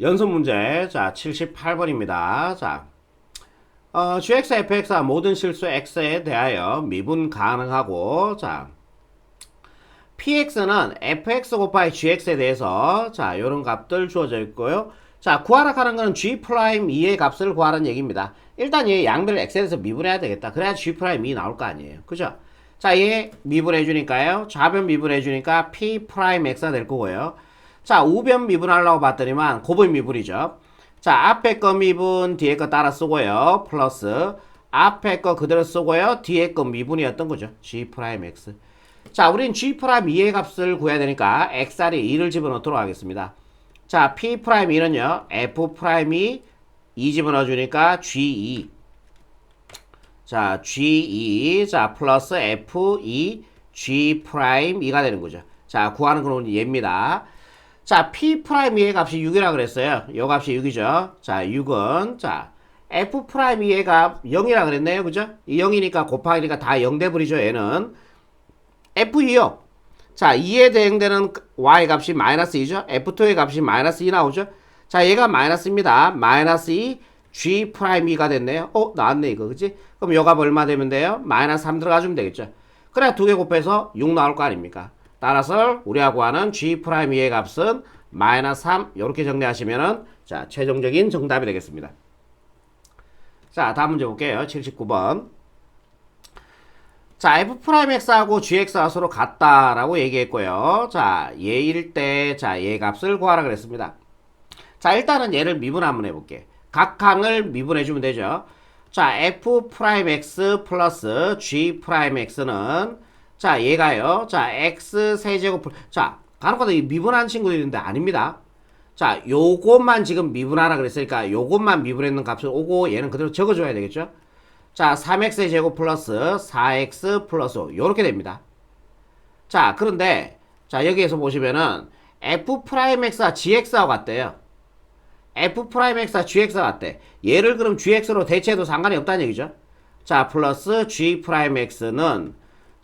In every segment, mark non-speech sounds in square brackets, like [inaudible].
연습 문제 자 78번입니다. 자 어, gx, fx와 모든 실수 x에 대하여 미분 가능하고 자 px는 fx 곱하기 gx에 대해서 자 요런 값들 주어져 있고요. 자 구하라 하는 거는 g 프라임 2의 값을 구하라는 얘기입니다. 일단 얘 양변을 x에 대해서 미분해야 되겠다. 그래야 g 프라임 2 나올 거 아니에요. 그죠? 자, 얘 미분해 주니까요. 좌변 미분해 주니까 p 프라임 x가 될 거고요. 자, 우변 미분하려고 봤더니만 고분 미분이죠. 자, 앞에 거 미분, 뒤에 거 따라 쓰고요. 플러스 앞에 거 그대로 쓰고요. 뒤에 거 미분이었던 거죠. g 프라임 x. 자, 우린 g 프라임 2의 값을 구해야 되니까 xr이 2를 집어넣도록 하겠습니다. 자, p 프라임 2는요. f 프라임이 2 집어넣어 주니까 g2. 자, g2 자, 플러스 f2 g 프라임 2가 되는 거죠. 자, 구하는 건 얘입니다. 자, p 프라임 2의 값이 6이라 그랬어요. 요 값이 6이죠. 자, 6은 자, f 프라임 2의 값 0이라 그랬네요. 그죠? 이 0이니까 곱하기니까 다 0돼 버리죠. 얘는 f2요. 자, 2에 대응되는 y 값이 마이너스 2죠. f2의 값이 마이너스 2 나오죠. 자, 얘가 마이너스입니다. 마이너스 2 g 프라임 2가 됐네요. 어, 나왔네 이거. 그지? 그럼 요 값 얼마 되면 돼요? 마이너스 3 들어가 주면 되겠죠. 그래 두 개 곱해서 6 나올 거 아닙니까? 따라서 우리가 구하는 g 프라임 2의 값은 마이너스 3 이렇게 정리하시면은 자, 최종적인 정답이 되겠습니다. 자, 다음 문제 볼게요. 79번. 자, f 프라임 x하고 gx가 서로 같다라고 얘기했고요. 자, 얘일 때, 자, 얘 값을 구하라 그랬습니다. 자, 일단은 얘를 미분 한번 해볼게. 각 항을 미분해주면 되죠. 자, f 프라임 x 플러스 g 프라임 x는 자, 얘가요. 자, x 세제곱 플- 자, 간혹가다 이 미분한 친구들이 있는데 아닙니다. 자, 요것만 지금 미분하라 그랬으니까 요것만 미분했는 값을 오고 얘는 그대로 적어 줘야 되겠죠. 자, 3x의 제곱 플러스 4x 플러스 5 요렇게 됩니다. 자, 그런데 자, 여기에서 보시면은 f 프라임 x가 gx하고 같대요. f 프라임 x가 gx가 같대. 얘를 그럼 gx로 대체해도 상관이 없다는 얘기죠. 자, 플러스 g 프라임 x는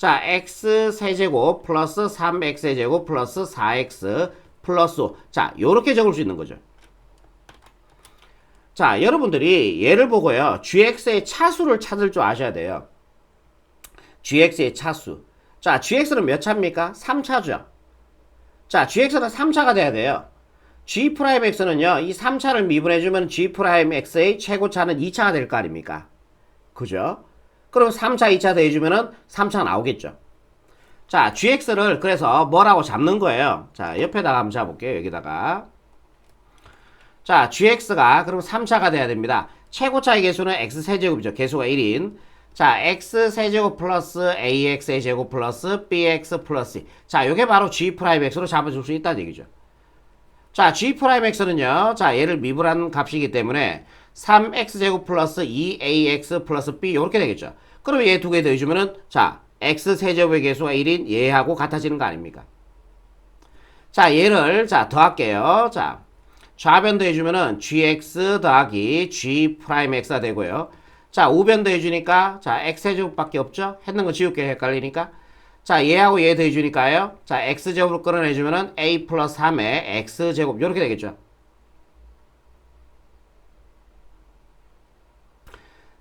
자, x 세제곱 플러스 3x 제곱 플러스 4x 플러스 5. 자, 요렇게 적을 수 있는 거죠. 자, 여러분들이 얘를 보고요. gx의 차수를 찾을 줄 아셔야 돼요. gx의 차수. 자, gx는 몇 차입니까? 3차죠. 자, gx는 3차가 돼야 돼요. g 프라임 x는요. 이 3차를 미분해주면 g 프라임 x의 최고차는 2차가 될 거 아닙니까? 그죠? 그럼 3차, 2차 더해주면은 3차가 나오겠죠. 자, gx를 그래서 뭐라고 잡는 거예요? 자, 옆에다가 한번 잡을게요. 여기다가. 자, gx가 그럼 3차가 돼야 됩니다. 최고차의 개수는 x세제곱이죠. 개수가 1인. 자, x세제곱 플러스 ax의 제곱 플러스 bx 플러스 c. 자, 요게 바로 g 프라임 x로 잡아줄 수 있다는 얘기죠. 자, g 프라임 x는요. 자, 얘를 미분한 값이기 때문에 3x제곱 플러스 2ax 플러스 b 이렇게 되겠죠. 그럼 얘 두 개 더해주면은 자, x세제곱의 개수가 1인 얘하고 같아지는 거 아닙니까? 자, 얘를 자, 더할게요. 자, 좌변 더해주면은 gx 더하기 g 프라임 x가 되고요. 자, 우변 더해주니까 자, x제곱밖에 없죠? 했는 거 지울게 헷갈리니까. 자, 얘하고 얘 더해주니까요. 자, x제곱으로 끌어내주면은 a 플러스 3의 x제곱 이렇게 되겠죠.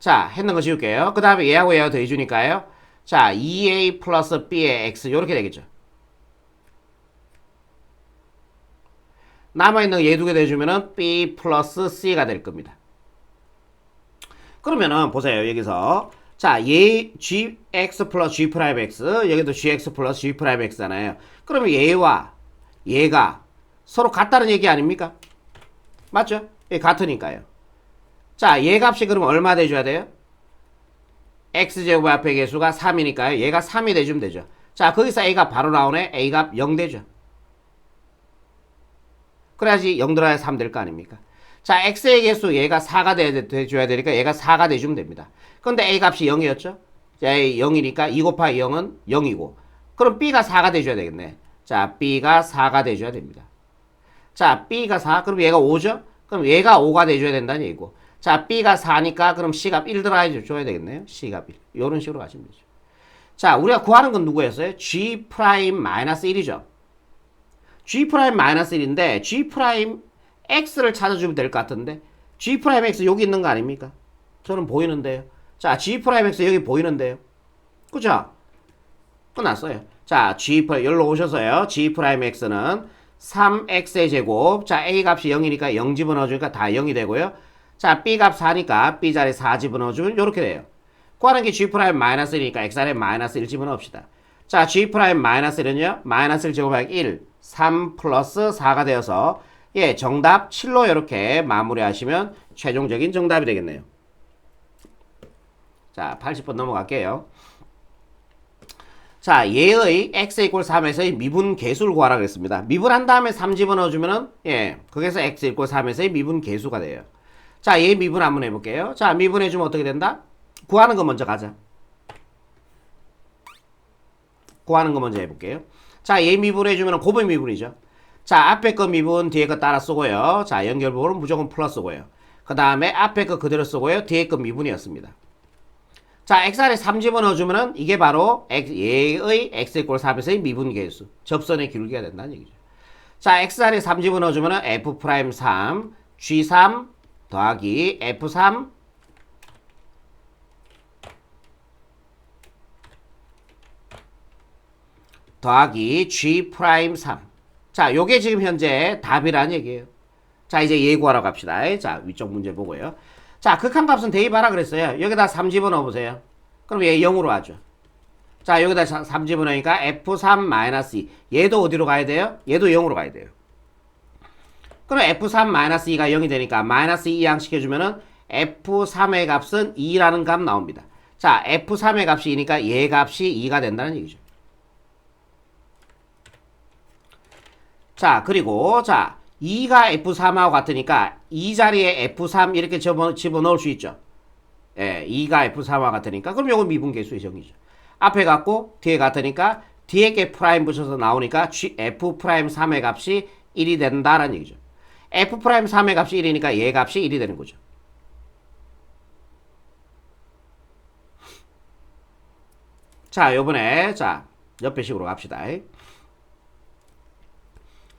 자, 했는 거 지울게요. 그 다음에 얘하고 얘하고 더해주니까요. 자, 2a 플러스 b의 x 이렇게 되겠죠. 남아있는 얘 두 개 더해주면은 b 플러스 c가 될 겁니다. 그러면은 보세요 여기서 자, 얘 gx 플러스 g 프라임 x 여기도 gx 플러스 g 프라임 x잖아요. 그러면 얘와 얘가 서로 같다는 얘기 아닙니까? 맞죠? 예, 같으니까요. 자, 얘 값이 그럼 얼마 돼줘야 돼요? x제곱 앞에 개수가 3이니까요. 얘가 3이 돼주면 되죠. 자, 거기서 a가 바로 나오네. a가 0 되죠. 그래야지 0 들어야 3 될 거 아닙니까? 자, x의 개수 얘가 4가 돼, 돼줘야 되니까 얘가 4가 돼주면 됩니다. 근데 a 값이 0이었죠? 자, 0이니까 2 곱하기 0은 0이고 그럼 b가 4가 돼줘야 되겠네. 자, b가 4가 돼줘야 됩니다. 자, b가 4, 그럼 얘가 5죠? 그럼 얘가 5가 돼줘야 된다는 얘기고 자, b가 4니까 그럼 c값 1 들어가줘야 되겠네요. c값 1. 이런 식으로 가시면 되죠. 자, 우리가 구하는 건 누구였어요? g 프라임 마이너스 1이죠. g 프라임 마이너스 1인데 g 프라임 x를 찾아주면 될 것 같은데 g 프라임 x 여기 있는 거 아닙니까? 저는 보이는데요. 자, g 프라임 x 여기 보이는데요. 그죠? 끝났어요. 자, g 프라임 여기로 오셔서요. g 프라임 x는 3x의 제곱. 자, a 값이 0이니까 0 집어넣어주니까 다 0이 되고요. 자, b 값 4니까 b 자리 4 집어넣어주면 이렇게 돼요. 구하는 게 g 프라임 마이너스 1이니까 x 자리에 마이너스 1 집어넣읍시다. 자, g 프라임 마이너스 1은요. 마이너스 1 제곱하기 1, 3 플러스 4가 되어서 예, 정답 7로 이렇게 마무리하시면 최종적인 정답이 되겠네요. 자, 80번 넘어갈게요. 자, 얘의 x 이꼴 3에서의 미분 계수를 구하라 그랬습니다. 미분한 다음에 3 집어넣어주면은, 예, 거기서 x 이꼴 3에서의 미분 계수가 돼요. 자, 얘 미분 한번 해볼게요. 자, 미분해주면 어떻게 된다? 구하는 거 먼저 가자. 구하는 거 먼저 해볼게요. 자, 얘 미분해주면 곱의 미분이죠. 자, 앞에 거 미분, 뒤에 거 따라 쓰고요. 자, 연결부호는 무조건 플러스고요. 그 다음에 앞에 거 그대로 쓰고요. 뒤에 거 미분이었습니다. 자, x 아래 3 집어넣어주면은 이게 바로 x, 얘의 x 이꼴 3에서의 미분 계수. 접선의 기울기가 된다는 얘기죠. 자, x 아래 3 집어넣어주면은 f 프라임 3, g3 더하기 f3 더하기 g 프라임 3. 자, 요게 지금 현재 답이라는 얘기예요. 자, 이제 예구하러 갑시다. 자, 위쪽 문제 보고요. 자, 극한값은 대입하라 그랬어요. 여기다 3 집어넣어 보세요. 그럼 얘 0으로 하죠. 자, 여기다 3 집어넣으니까 F3-2. 얘도 어디로 가야 돼요? 얘도 0으로 가야 돼요. 그럼 F3-2가 0이 되니까 마이너스 2 이항시켜주면은 F3의 값은 2라는 값 나옵니다. 자, F3의 값이 2니까 얘 값이 2가 된다는 얘기죠. 자, 그리고, 자, 2가 F3하고 같으니까 이 자리에 F3 이렇게 집어, 집어넣을 수 있죠. 예, 2가 F3하고 같으니까 그럼 요건 미분계수의 정의죠. 앞에 같고 뒤에 같으니까 뒤에 게 프라임 붙여서 나오니까 G, F 프라임 3의 값이 1이 된다라는 얘기죠. F 프라임 3의 값이 1이니까 얘 값이 1이 되는 거죠. 자, 요번에 자, 옆에 식으로 갑시다.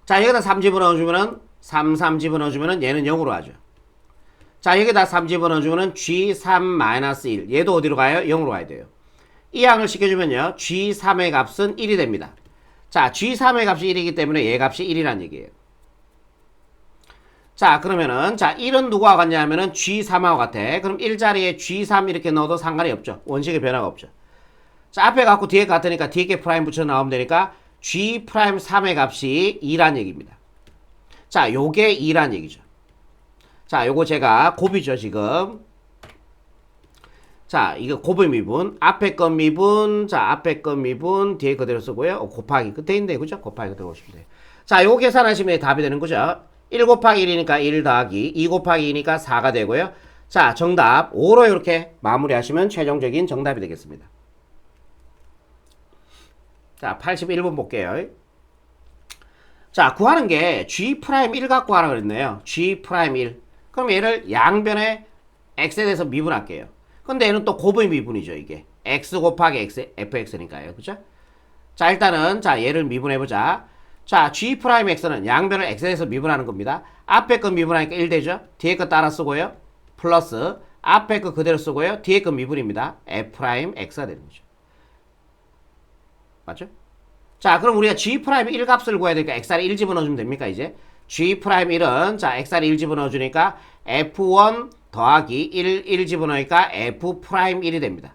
자, 여기다 3 집어넣어주면은 3, 3 집어넣어주면은 얘는 0으로 하죠. 자, 여기다 3 집어넣어주면은 G3-1. 얘도 어디로 가요? 0으로 가야 돼요. 이 항을 시켜주면요. G3의 값은 1이 됩니다. 자, G3의 값이 1이기 때문에 얘 값이 1이란 얘기예요. 자, 그러면은, 자, 1은 누구와 같냐 하면은 G3하고 같아. 그럼 1자리에 G3 이렇게 넣어도 상관이 없죠. 원식의 변화가 없죠. 자, 앞에 갖고 뒤에 같으니까 뒤에 게 프라임 붙여 나오면 되니까 G 프라임 3의 값이 2란 얘기입니다. 자, 요게 2란 얘기죠. 자, 요거 제가 곱이죠, 지금. 자, 이거 곱의 미분. 앞에 건 미분, 자, 앞에 건 미분, 뒤에 그대로 쓰고요. 어, 곱하기 끝에 있네, 그죠? 곱하기 그대로 오시면 돼요. 자, 요거 계산하시면 답이 되는 거죠. 1 곱하기 1이니까 1 더하기 2 곱하기 2니까 4가 되고요. 자, 정답 5로 이렇게 마무리하시면 최종적인 정답이 되겠습니다. 자, 81번 볼게요. 자, 구하는 게 G 프라임 1 갖고 하라 그랬네요. G 프라임 1. 그럼 얘를 양변에 x에 대해서 미분할게요. 근데 얘는 또 곱의 미분이죠, 이게. x 곱하기 x, fx니까요. 그죠? 자, 일단은, 자, 얘를 미분해보자. 자, g 프라임 x는 양변을 x에 대해서 미분하는 겁니다. 앞에 거 미분하니까 1 되죠? 뒤에 거 따라 쓰고요. 플러스, 앞에 거 그대로 쓰고요. 뒤에 거 미분입니다. f 프라임 x가 되는 거죠. 맞죠? 자, 그럼 우리가 g 프라임 1 값을 구해야 되니까 x를 1 집어넣어주면 됩니까, 이제? g 프라임 1은, 자, x를 1 집어넣어주니까 f1 더하기 1, 1 집어넣으니까 f 프라임 1이 됩니다.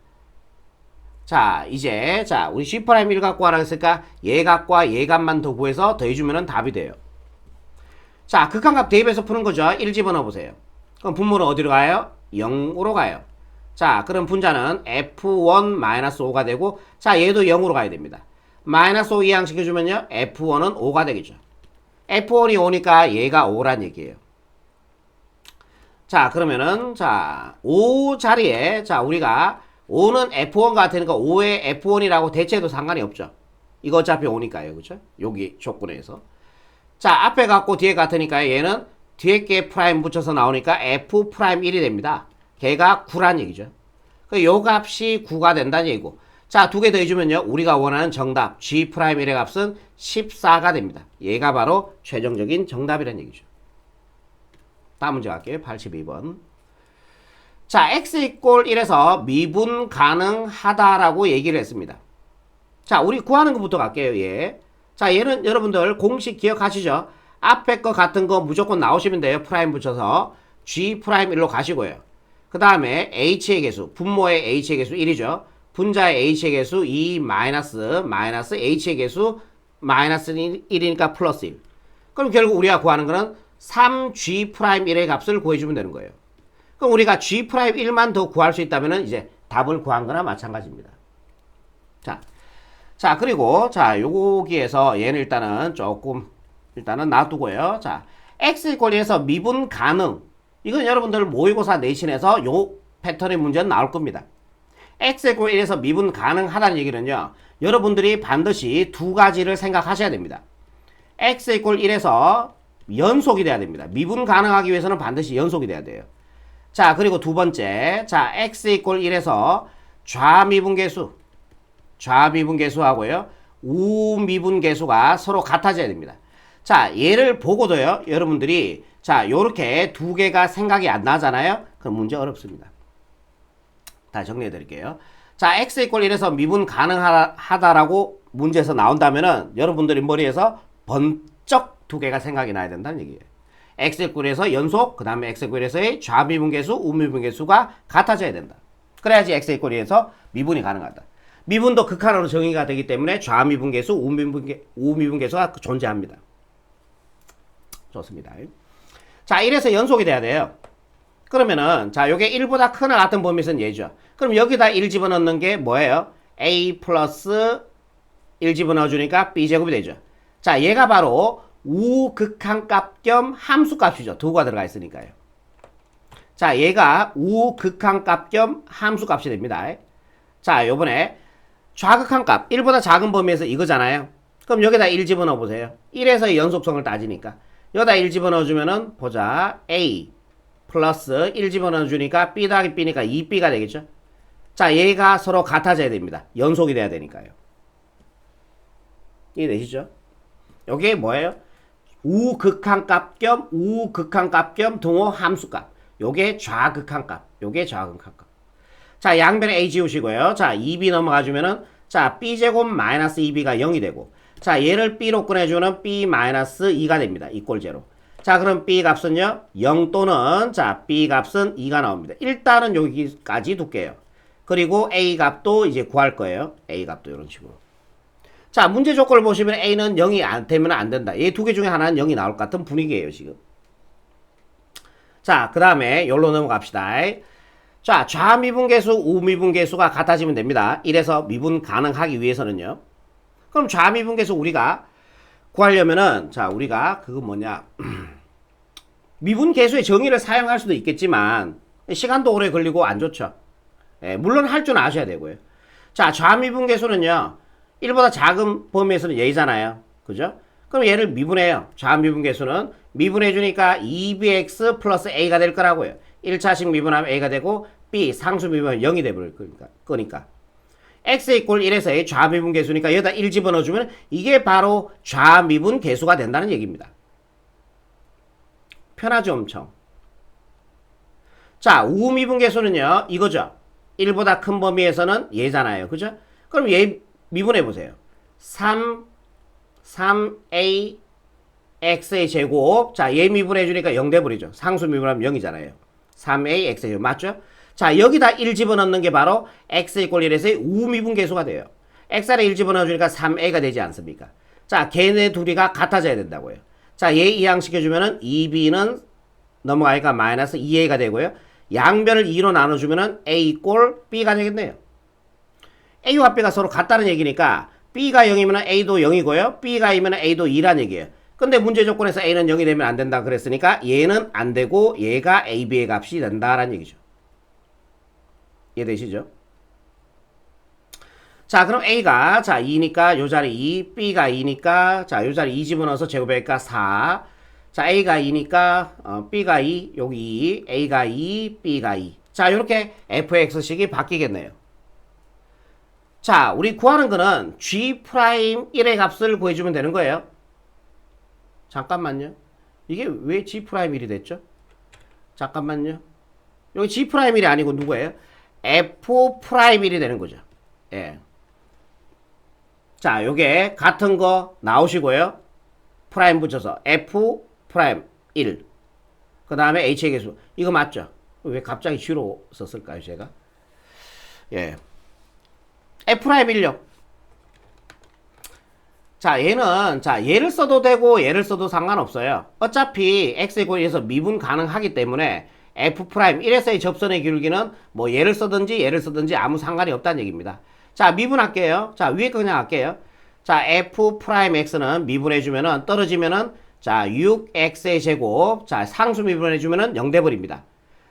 자, 이제, 자, 우리 g 프라임 1 갖고 하라 했으니까 얘 값과 얘 값만 더 구해서 더해주면 답이 돼요. 자, 극한값 대입해서 푸는 거죠. 1 집어넣어 보세요. 그럼 분모는 어디로 가요? 0으로 가요. 자, 그럼 분자는 f1-5가 되고, 자, 얘도 0으로 가야 됩니다. 마이너스 5 이항 시켜주면요, f1은 5가 되겠죠. f1이 5니까 얘가 5란 얘기예요. 자, 그러면은, 자, 5 자리에, 자, 우리가 5는 f1 같으니까 5의 f1이라고 대체해도 상관이 없죠. 이거 어차피 5니까요. 그죠? 여기 조건에서. 자, 앞에 갖고 뒤에 같으니까 얘는 뒤에 게 프라임 붙여서 나오니까 f 프라임 1이 됩니다. 걔가 9란 얘기죠. 그요 값이 9가 된다는 얘기고. 자, 두 개 더해주면요. 우리가 원하는 정답 g 프라임 1의 값은 14가 됩니다. 얘가 바로 최종적인 정답이라는 얘기죠. 다음 문제 갈게요. 82번. 자, x 이꼴 1에서 미분 가능하다라고 얘기를 했습니다. 자, 우리 구하는 것부터 갈게요. 예. 자, 얘는 여러분들 공식 기억하시죠? 앞에 거 같은 거 무조건 나오시면 돼요. 프라임 붙여서 g 프라임 1로 가시고요. 그 다음에 h의 개수, 분모의 h의 개수 1이죠. 분자의 h의 개수 2 마이너스 마이너스 h의 개수 마이너스 1이니까 플러스 1. 그럼 결국 우리가 구하는 거는 3g 프라임 1의 값을 구해주면 되는 거예요. 그럼 우리가 g 프라임 1만 더 구할 수 있다면 이제 답을 구한 거나 마찬가지입니다. 자, 자 그리고 자 여기에서 얘는 일단은 조금 일단은 놔두고요. 자 x 권리에서 미분 가능 이건 여러분들 모의고사 내신에서 요 패턴의 문제는 나올 겁니다. x 고 1에서 미분 가능하다는 얘기는요. 여러분들이 반드시 두 가지를 생각하셔야 됩니다. x 이 1에서 연속이 돼야 됩니다. 미분 가능하기 위해서는 반드시 연속이 돼야 돼요. 자, 그리고 두 번째. 자, x 이 1에서 좌미분계수. 좌미분계수하고요. 우미분계수가 서로 같아져야 됩니다. 자, 얘를 보고도요. 여러분들이 자, 요렇게 두 개가 생각이 안 나잖아요. 그럼 문제 어렵습니다. 다시 정리해 드릴게요. 자, x 이퀄 1에서 미분 가능하다라고 문제에서 나온다면은 여러분들이 머리에서 번쩍 두 개가 생각이 나야 된다는 얘기예요. 1에서 연속, 그 다음에 1에서의 좌미분계수, 우미분계수가 같아져야 된다. 그래야지 x 이퀄 1에서 미분이 가능하다. 미분도 극한으로 정의가 되기 때문에 좌미분계수, 우미분계, 우미분계수가 존재합니다. 좋습니다. 자, 이래서 연속이 돼야 돼요. 그러면은 자, 요게 1보다 크나 같은 범위에서는 얘죠. 그럼 여기다 1 집어넣는 게 뭐예요? a 플러스 1 집어넣어 주니까 b제곱이 되죠. 자, 얘가 바로 우극한값 겸 함수값이죠. 두가 들어가 있으니까요. 자, 얘가 우극한값 겸 함수값이 됩니다. 자, 요번에 좌극한값 1보다 작은 범위에서 이거잖아요. 그럼 여기다 1 집어넣어 보세요. 1에서 연속성을 따지니까. 여기다 1 집어넣어 주면은 보자. a 플러스 1 집어넣어 주니까 b 더하기 b니까 2b가 되겠죠. 자, 얘가 서로 같아져야 됩니다. 연속이 돼야 되니까요. 이해되시죠? 여기 뭐예요? 우극한값 겸 우극한값 겸 동호 함수값. 요게 좌극한값. 요게 좌극한값. 자, 양변에 a 지우시고요. 자, 2b 넘어가 주면은 자, b제곱 마이너스 2b가 0이 되고 자, 얘를 b로 꺼내 주는 b 마이너스 2가 됩니다. 이꼴 제로. 자, 그럼 b 값은요? 0 또는 자, b 값은 2가 나옵니다. 일단은 여기까지 둘게요. 그리고 a 값도 이제 구할 거예요. a 값도 이런 식으로. 자, 문제 조건을 보시면 a는 0이 안 되면 안 된다. 이 두 개 중에 하나는 0이 나올 것 같은 분위기예요, 지금. 자, 그 다음에 여기로 넘어갑시다. 자, 좌미분계수, 우미분계수가 같아지면 됩니다. 이래서 미분 가능하기 위해서는요. 그럼 좌미분계수 우리가 구하려면은 자, 우리가 그거 뭐냐? [clears throat] 미분계수의 정의를 사용할 수도 있겠지만 시간도 오래 걸리고 안 좋죠. 예, 물론 할 줄 아셔야 되고요. 자, 좌미분계수는요. 1보다 작은 범위에서는 얘잖아요. 그죠? 그럼 얘를 미분해요. 좌미분 계수는 미분해 주니까 2bx 플러스 a가 될 거라고요. 1차식 미분하면 a가 되고 b 상수 미분하면 0이 되버릴 거니까. 거니까. x 이꼴 1에서의 좌미분 계수니까 여기다 1 집어넣어 주면 이게 바로 좌미분 계수가 된다는 얘기입니다. 편하죠 엄청. 자 우미분 계수는요 이거죠. 1보다 큰 범위에서는 얘잖아요. 그죠? 그럼 얘 미분해 보세요. 3 3a x의 제곱 자 얘 미분해 주니까 0 돼버리죠. 상수 미분하면 0이잖아요. 3a x의 제곱 맞죠? 자, 여기다 1 집어넣는 게 바로 x 이꼴 1에서의 우미분 계수가 돼요. x를 1 집어넣어 주니까 3a가 되지 않습니까? 자, 걔네 둘이가 같아져야 된다고요. 자, 얘 이항시켜주면은 2b는 넘어가니까 마이너스 2a가 되고요. 양변을 2로 나눠주면은 a 이꼴 b가 되겠네요. A와 b가 서로 같다는 얘기니까 b가 0이면 a도 0이고요. b가 2면 a도 2란 얘기예요. 근데 문제 조건에서 a는 0이 되면 안 된다 그랬으니까 얘는 안 되고 얘가 a, b의 값이 된다라는 얘기죠. 이해되시죠? 자, 그럼 A가, 자, 2니까 요 자리 2, B가 2니까, 자, 요 자리 2 집어넣어서 제곱하니까 4. 자, A가 2니까, 어, B가 2, 여기 2, A가 2, B가 2. 자, 요렇게 fx식이 바뀌겠네요. 자, 우리 구하는 거는 g'1의 값을 구해주면 되는 거예요. 잠깐만요. 이게 왜 g'1이 됐죠? 잠깐만요. 여기 G 프라임 1이 아니고 누구예요? F 프라임 1이 되는 거죠. 예. 자, 요게 같은 거 나오시고요. 프라임 붙여서 F 프라임 1. 그 다음에 H의 개수. 이거 맞죠? 왜 갑자기 G로 썼을까요, 제가? 예. F 프라임 1요. 자, 얘는, 자, 얘를 써도 되고, 얘를 써도 상관없어요. 어차피 x에 관해서 미분 가능하기 때문에 f 프라임 1에서의 접선의 기울기는 뭐 얘를 쓰든지 얘를 쓰든지 아무 상관이 없다는 얘기입니다. 자, 미분할게요. 자, 위에 거 그냥 할게요. 자, f 프라임 x는 미분해주면은, 떨어지면은, 자, 6x의 제곱, 자, 상수 미분해주면은 0 돼버립니다.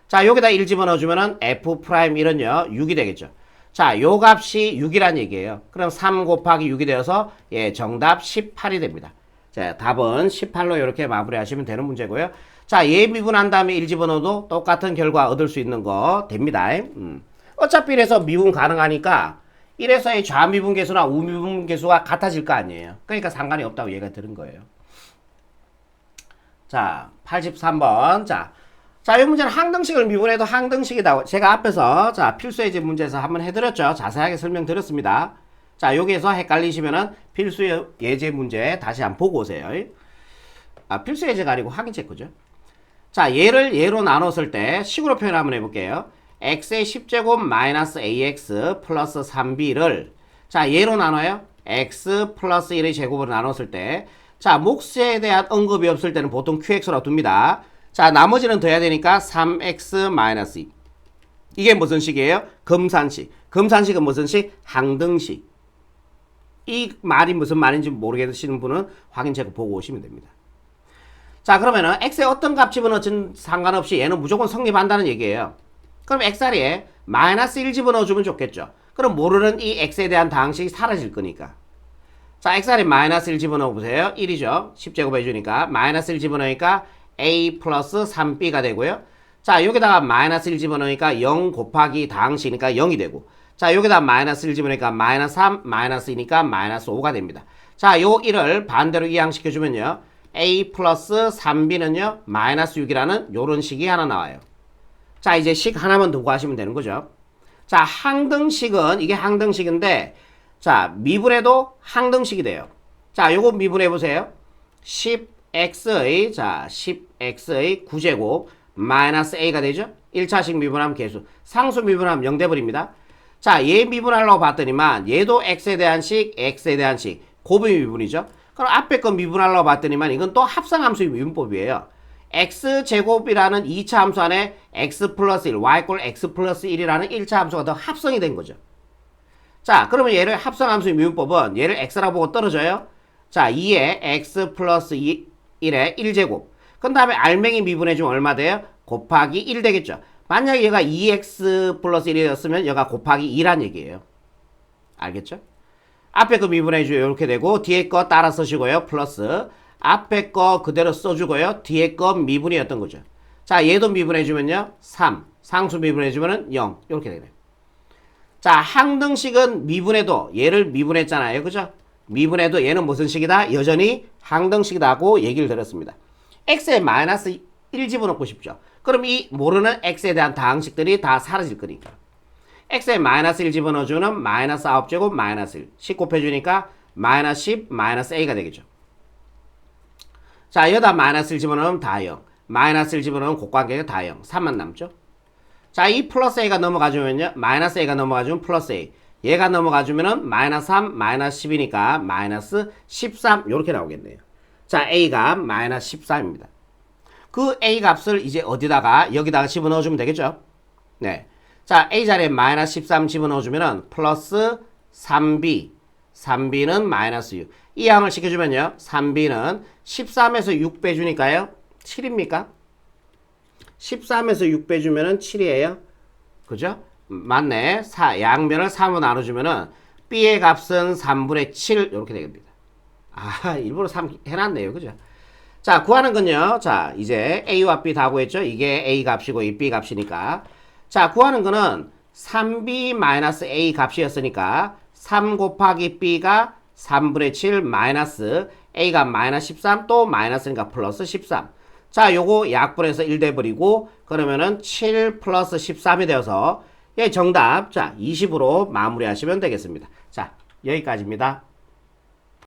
자, 여기다 1 집어넣어주면은 f 프라임 1은요, 6이 되겠죠. 자, 요 값이 6이란 얘기예요. 그럼 3 곱하기 6이 되어서 예, 정답 18이 됩니다. 자, 답은 18로 이렇게 마무리하시면 되는 문제고요. 자, 얘 미분한 다음에 1 집어넣어도 똑같은 결과 얻을 수 있는 거 됩니다. 음. 어차피 이래서 미분 가능하니까 1에서의 좌미분 계수나 우미분 계수가 같아질 거 아니에요. 그러니까 상관이 없다고 얘가 들은 거예요. 자, 83번. 자, 자, 이 문제는 항등식을 미분해도 항등식이다. 제가 앞에서 자 필수 예제 문제에서 한번 해드렸죠. 자세하게 설명드렸습니다. 자, 여기에서 헷갈리시면은 필수 예제 문제 다시 한번 보고 오세요. 아, 필수 예제가 아니고 확인 체크죠. 자, 얘를 얘로 나눴을 때 식으로 표현 한번 해볼게요. x의 10제곱 마이너스 ax 플러스 3b를 자, 얘로 나눠요. x 플러스 1의 제곱으로 나눴을 때 자, 몫에 대한 언급이 없을 때는 보통 qx라고 둡니다. 자, 나머지는 더해야 되니까 3x 마이너스 2. 이게 무슨 식이에요? 금산식. 금산식은 무슨 식? 항등식. 이 말이 무슨 말인지 모르겠으시는 분은 확인 체크 보고 오시면 됩니다. 자, 그러면은 x의 어떤 값 집어넣든 상관없이 얘는 무조건 성립한다는 얘기예요. 그럼 x 자리에 마이너스 1 집어넣어주면 좋겠죠. 그럼 모르는 이 x에 대한 다항식이 사라질 거니까. 자, x 자리에 마이너스 1 집어넣어 보세요. 1이죠. 10제곱 해주니까. 마이너스 1 집어넣으니까 a 플러스 3b가 되고요. 자, 여기다가 마이너스 1 집어넣으니까 0 곱하기 다항식이니까 0이 되고. 자, 여기다 마이너스 1 집어넣으니까 마이너스 3, 마이너스 2니까 마이너스 5가 됩니다. 자, 요 1을 반대로 이항시켜주면요. a 플러스 3b는요. 마이너스 6이라는 요런 식이 하나 나와요. 자, 이제 식 하나만 두고 하시면 되는 거죠. 자, 항등식은, 이게 항등식인데, 자, 미분해도 항등식이 돼요. 자, 요거 미분해 보세요. 10x의, 자, 10x의 9제곱 마이너스 a가 되죠? 1차식 미분하면 개수. 상수 미분하면 0 돼버립니다. 자, 얘 미분하려고 봤더니만, 얘도 x에 대한 식, x에 대한 식, 곱의 미분이죠? 그럼 앞에 거 미분하려고 봤더니만, 이건 또 합성함수의 미분법이에요. x제곱이라는 2차 함수 안에 x 플러스 1, y 꼴 x 플러스 1이라는 1차 함수가 더 합성이 된 거죠. 자, 그러면 얘를 합성함수의 미분법은 얘를 x라고 보고 떨어져요. 자, 2에 x 플러스 2, 1에 1제곱. 그 다음에 알맹이 미분해 주면 얼마 돼요? 곱하기 1 되겠죠. 만약에 얘가 2x 플러스 1이었으면 얘가 곱하기 2란 얘기예요. 알겠죠? 앞에 거 미분해줘요. 이렇게 되고 뒤에 거 따라 쓰시고요. 플러스 앞에 거 그대로 써주고요. 뒤에 거 미분이었던 거죠. 자, 얘도 미분해 주면요. 3. 상수 미분해 주면은 0. 이렇게 되네요. 자, 항등식은 미분해도 얘를 미분했잖아요. 그죠? 미분해도 얘는 무슨 식이다? 여전히 항등식이라고 얘기를 드렸습니다. X에 마이너스 1 집어넣고 싶죠. 그럼 이 모르는 x에 대한 다항식들이 다 사라질 거니까. x에 마이너스 1 집어넣어주는 마이너스 9제곱 마이너스 1. 10 곱해주니까 마이너스 10 마이너스 a가 되겠죠. 자, 여기다 마이너스 1 집어넣으면 다 0. 마이너스 1 집어넣으면 곱관계가 다 0. 3만 남죠. 자, 이 플러스 a가 넘어가주면요. 마이너스 a가 넘어가주면 플러스 a. 얘가 넘어가주면은 마이너스 3, 마이너스 10이니까 마이너스 13 이렇게 나오겠네요. 자, a가 마이너스 14입니다. 그 a 값을 이제 어디다가 여기다가 집어넣어주면 되겠죠? 네. 자, a 자리에 마이너스 13 집어넣어주면은 플러스 3b, 3b는 마이너스 6. 이 항을 시켜주면요. 3b는 13에서 6 빼주니까요. 7입니까? 13에서 6 빼주면은 7이에요. 그죠? 맞네. 4, 양면을 3으로 나눠주면은 b의 값은 3분의 7 이렇게 되겠습니다. 아, 일부러 3 해놨네요. 그죠? 자, 구하는 건요. 자, 이제 a와 b 다 구했죠? 이게 a 값이고 이 b 값이니까. 자, 구하는 거는 3b-a 값이었으니까 3 곱하기 b가 3분의 7 마이너스 a가 마이너스 13 또 마이너스니까 플러스 13. 자, 요거 약분해서 1 돼버리고, 그러면은 7 플러스 13이 되어서, 예, 정답. 자, 20으로 마무리하시면 되겠습니다. 자, 여기까지입니다.